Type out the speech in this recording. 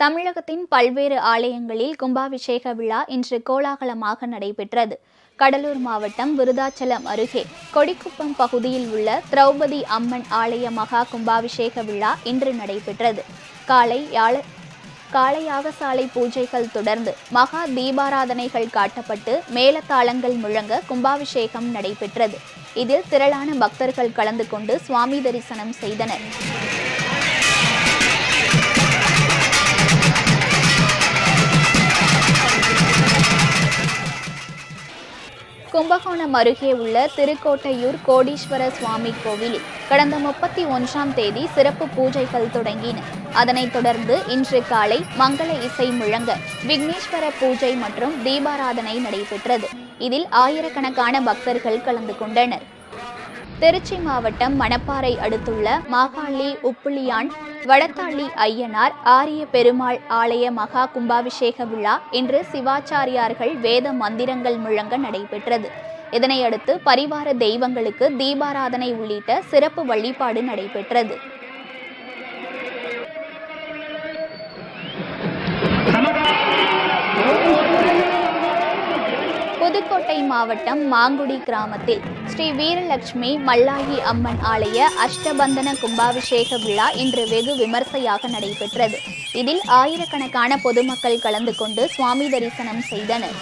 தமிழகத்தின் பல்வேறு ஆலயங்களில் கும்பாபிஷேக விழா இன்று கோலாகலமாக நடைபெற்றது. கடலூர் மாவட்டம் விருதாச்சலம் அருகே கொடிக்குப்பம் பகுதியில் உள்ள திரௌபதி அம்மன் ஆலய மகா கும்பாபிஷேக விழா இன்று நடைபெற்றது. காலை யாழ காளையாக சாலை பூஜைகள் தொடர்ந்து மகா தீபாராதனைகள் காட்டப்பட்டு மேலத்தாளங்கள் முழங்க கும்பாபிஷேகம் நடைபெற்றது. இதில் திரளான பக்தர்கள் கலந்து கொண்டு சுவாமி தரிசனம் செய்தனர். கும்பகோணம் அருகே உள்ள திருக்கோட்டையூர் கோடீஸ்வர சுவாமி கோவிலில் கடந்த முப்பத்தி ஒன்றாம் தேதி சிறப்பு பூஜைகள் தொடங்கின. அதனைத் தொடர்ந்து இன்று காலை மங்கள இசை முழங்க விக்னேஸ்வர பூஜை மற்றும் தீபாராதனை நடைபெற்றது. இதில் ஆயிரக்கணக்கான பக்தர்கள் கலந்து கொண்டனர். திருச்சி மாவட்டம் மணப்பாறை அடுத்துள்ள மாகாளி உப்புளியான் வடத்தாளி ஐயனார் ஆரிய பெருமாள் ஆலய மகா கும்பாபிஷேக விழா இன்று சிவாச்சாரியார்கள் வேத மந்திரங்கள் முழங்க நடைபெற்றது. இதனையடுத்து பரிவார தெய்வங்களுக்கு தீபாராதனை உள்ளிட்ட சிறப்பு வழிபாடு நடைபெற்றது. புதுக்கோட்டை மாவட்டம் மாங்குடி கிராமத்தில் ஸ்ரீ வீரலட்சுமி மல்லாயி அம்மன் ஆலய அஷ்டபந்தன கும்பாபிஷேக விழா இன்று வெகு விமர்சையாக நடைபெற்றது. இதில் ஆயிரக்கணக்கான பொதுமக்கள் கலந்து கொண்டு சுவாமி தரிசனம் செய்தனர்.